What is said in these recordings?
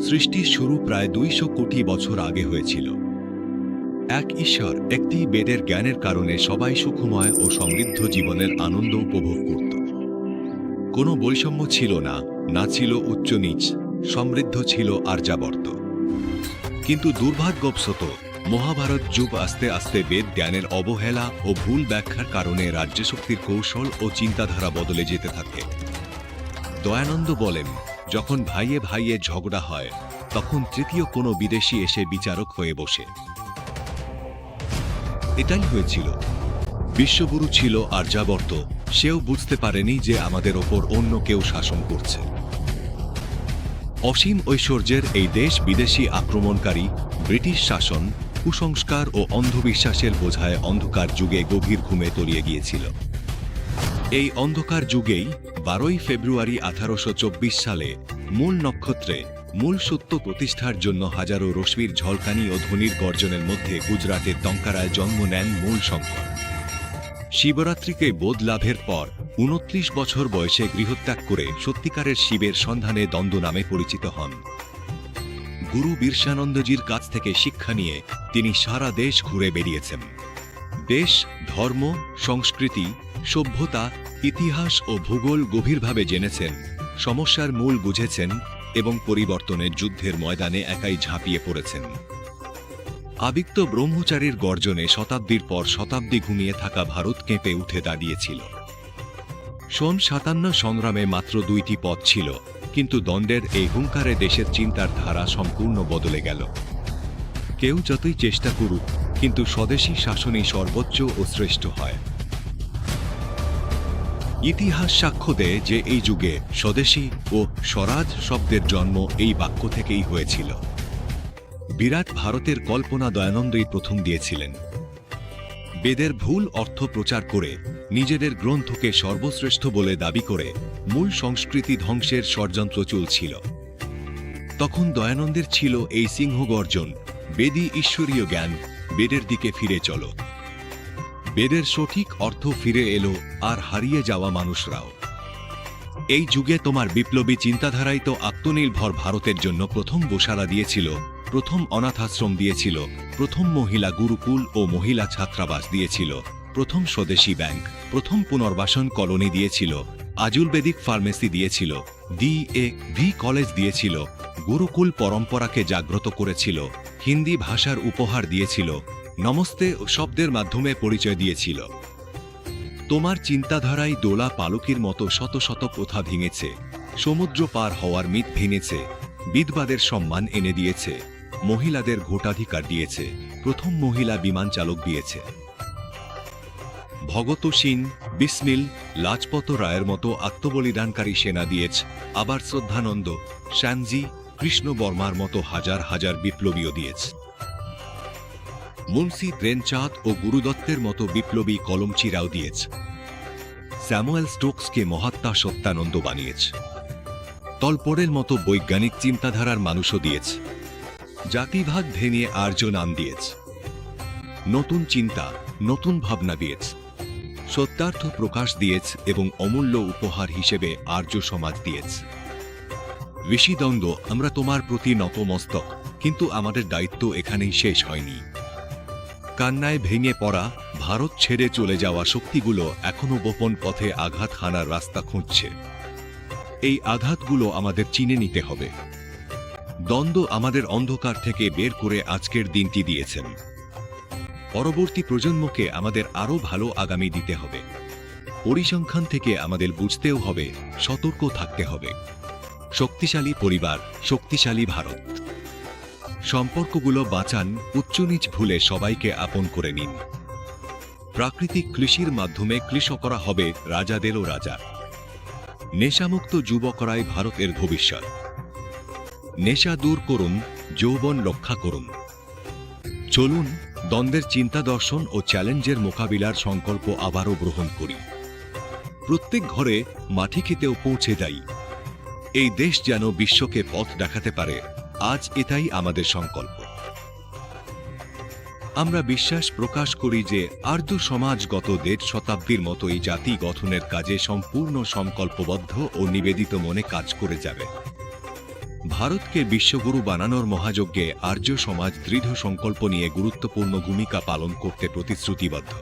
সৃষ্টির শুরু প্রায় দুইশো কোটি বছর আগে হয়েছিল। এক ঈশ্বর একটি বেদের জ্ঞানের কারণে সবাই সুখময় ও সমৃদ্ধ জীবনের আনন্দ উপভোগ করত। কোনো বৈষম্য ছিল না না ছিল উচ্চ নিচ, সমৃদ্ধ ছিল আর্যাবর্ত। কিন্তু দুর্ভাগ্যবশত, মহাভারত যুগ আস্তে আস্তে বেদ জ্ঞানের অবহেলা ও ভুল ব্যাখ্যার কারণে রাজ্যশক্তির কৌশল ও চিন্তাধারা বদলে যেতে থাকে। দয়ানন্দ বলেন যখন ভাইয়ে ভাইয়ে ঝগড়া হয়, তখন তৃতীয় কোনো বিদেশি এসে বিচারক হয়ে বসে। এটাই হয়েছিল। বিশ্বগুরু ছিল আর্যাবর্ত সেও বুঝতে পারেনি যে আমাদের ওপর অন্য কেউ শাসন করছে। অসীম ঐশ্বর্যের এই দেশ বিদেশি আক্রমণকারী, ব্রিটিশ শাসন, কুসংস্কার ও অন্ধবিশ্বাসের বোঝায় অন্ধকার যুগে গভীর ঘুমে তলিয়ে গিয়েছিল। এই অন্ধকার যুগেই বারোই ফেব্রুয়ারি আঠারোশ চব্বিশ সালে মূল নক্ষত্রে মূল সত্য প্রতিষ্ঠার জন্য হাজারো রশ্মির ঝলকানি ও ধ্বনির গর্জনের মধ্যে গুজরাটের টঙ্কারায় জন্ম নেন মূল শঙ্কর। শিবরাত্রিকে বোধ লাভের পর উনত্রিশ বছর বয়সে গৃহত্যাগ করে সত্যিকারের শিবের সন্ধানে দ্বন্দ্ব নামে পরিচিত হন। গুরু বীরসানন্দজির কাছ থেকে শিক্ষা নিয়ে তিনি সারা দেশ ঘুরে বেরিয়েছেন দেশ, ধর্ম, সংস্কৃতি, সভ্যতা, ইতিহাস ও ভূগোল গভীরভাবে জেনেছেন, সমস্যার মূল বুঝেছেন এবং পরিবর্তনের যুদ্ধের ময়দানে একাই ঝাঁপিয়ে পড়েছেন। আবিক্ত ব্রহ্মচারীর গর্জনে শতাব্দীর পর শতাব্দী ঘুমিয়ে থাকা ভারত কেঁপে উঠে দাঁড়িয়েছিল। সন সাতান্ন সংগ্রামে মাত্র দুইটি পথ ছিল, কিন্তু দ্বন্দ্বের এই হুঙ্কারে দেশের চিন্তার ধারা সম্পূর্ণ বদলে গেল। কেউ যতই চেষ্টা করুক কিন্তু স্বদেশী শাসনই সর্বোচ্চ ও শ্রেষ্ঠ হয়। ইতিহাস সাক্ষ্য দেয় যে এই যুগে স্বদেশী ও স্বরাজ শব্দের জন্ম এই বাক্য থেকেই হয়েছিল। বিরাট ভারতের কল্পনা দয়ানন্দই প্রথম দিয়েছিলেন। বেদের ভুল অর্থ প্রচার করে, নিজেদের গ্রন্থকে সর্বশ্রেষ্ঠ বলে দাবি করে মূল সংস্কৃতি ধ্বংসের ষড়যন্ত্র চলছিল। তখন দয়ানন্দের ছিল এই সিংহ গর্জন বেদী ঈশ্বরীয় জ্ঞান বেদের দিকে ফিরে চলো। বেদের সঠিক অর্থ ফিরে এলো আর হারিয়ে যাওয়া মানুষরাও। এই যুগে তোমার বিপ্লবী চিন্তাধারাই তো আত্মনির্ভর ভারতের জন্য প্রথম গোশালা দিয়েছিল, প্রথম অনাথাশ্রম দিয়েছিল, প্রথম মহিলা গুরুকুল ও মহিলা ছাত্রাবাস দিয়েছিল, প্রথম স্বদেশী ব্যাংক, প্রথম পুনর্বাসন কলোনি দিয়েছিল আজুর্বেদিক ফার্মেসি দিয়েছিল, ডি এ ভি কলেজ দিয়েছিল, গুরুকুল পরম্পরাকে জাগ্রত করেছিল হিন্দি ভাষার উপহার দিয়েছিল, নমস্তে শব্দের মাধ্যমে পরিচয় দিয়েছিল। তোমার চিন্তাধারায় দোলা পালকির মতো শত শত প্রথা ভেঙেছে, সমুদ্র পার হওয়ার মিথ ভেঙেছে বিদবাদের সম্মান এনে দিয়েছে, মহিলাদের ভোটাধিকার দিয়েছে, প্রথম মহিলা বিমান চালক দিয়েছে। ভগত সিং বিসমিল, লাজপত রায়ের মতো আত্মবলিদানকারী সেনা দিয়েছে, আবার শ্রদ্ধানন্দ, শ্যামজি কৃষ্ণ বর্মার মতো হাজার হাজার বিপ্লবীও দিয়েছে। মুন্সি, প্রেমচাঁদ ও গুরুদত্তের মতো বিপ্লবী কলমচিরাও দিয়েছে। স্যামুয়েল স্টোকসকে মহাত্মা সত্যানন্দ বানিয়েছে। তলপরের মতো বৈজ্ঞানিক চিন্তাধারার মানুষও দিয়েছে। জাতিভাগ ভেঙে আর্য নাম দিয়েছে। নতুন চিন্তা, নতুন ভাবনা দিয়েছে। সত্যার্থ প্রকাশ দিয়েছে এবং অমূল্য উপহার হিসেবে আর্য সমাজ দিয়েছে। ঋষিদণ্ড আমরা তোমার প্রতি নতমস্তক, কিন্তু আমাদের দায়িত্ব এখানেই শেষ হয়নি। কান্নায় ভেঙে পড়া, ভারত ছেড়ে চলে যাওয়া শক্তিগুলো এখনও গোপন পথে আঘাত হানার রাস্তা খুঁজছে। এই আঘাতগুলো আমাদের চিনে নিতে হবে। দ্বন্দ্ব আমাদের অন্ধকার থেকে বের করে আজকের দিনটি দিয়েছেন। পরবর্তী প্রজন্মকে আমাদের আরও ভালো আগামী দিতে হবে। পরিসংখ্যান থেকে আমাদের বুঝতেও হবে, সতর্ক থাকতে হবে। শক্তিশালী পরিবার, শক্তিশালী ভারত। সম্পর্কগুলো বাঁচান উচ্চনীচ ভুলে সবাইকে আপন করে নিন। প্রাকৃতিক কৃষির মাধ্যমে কৃষকরা হবে রাজাদেরও রাজা নেশামুক্ত যুবকরাই ভারতের ভবিষ্যৎ। নেশা দূর করুন, যৌবন রক্ষা করুন। চলুন, দ্বন্দ্বের চিন্তা দর্শন ও চ্যালেঞ্জের মোকাবিলার সংকল্প আবারও গ্রহণ করি। প্রত্যেক ঘরে মাটি খেতেও পৌঁছে যাই। এই দেশ যেন বিশ্বকে পথ দেখাতে পারে, আজ এটাই আমাদের সংকল্প। আমরা বিশ্বাস প্রকাশ করি যে আর্য সমাজ গত দেড় শতাব্দীর মতোই জাতি গঠনের কাজে সম্পূর্ণ সংকল্পবদ্ধ ও নিবেদিত মনে কাজ করে যাবে। ভারতকে বিশ্বগুরু বানানোর মহাযজ্ঞে আর্য সমাজ দৃঢ় সংকল্প নিয়ে গুরুত্বপূর্ণ ভূমিকা পালন করতে প্রতিশ্রুতিবদ্ধ।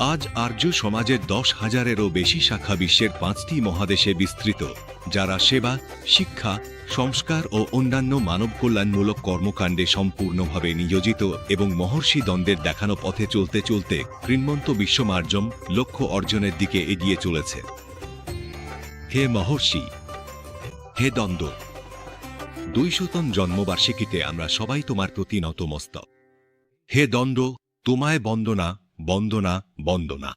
আজ আর্য সমাজের দশ হাজারেরও বেশি শাখা বিশ্বের পাঁচটি মহাদেশে বিস্তৃত, যারা সেবা, শিক্ষা, সংস্কার ও অন্যান্য মানব কল্যাণমূলক কর্মকাণ্ডে সম্পূর্ণভাবে নিয়োজিত এবং মহর্ষি দ্বন্দ্বের দেখানো পথে চলতে চলতে কৃন্মন্ত বিশ্বমার্জম লক্ষ্য অর্জনের দিকে এগিয়ে চলেছে। হে মহর্ষি, হে দ্বন্দ্ব, দুইশতম জন্মবার্ষিকীতে আমরা সবাই তোমার প্রতি নতমস্তক হে দ্বন্দ্ব, তোমায় বন্দনা বন্দনা বন্দনা।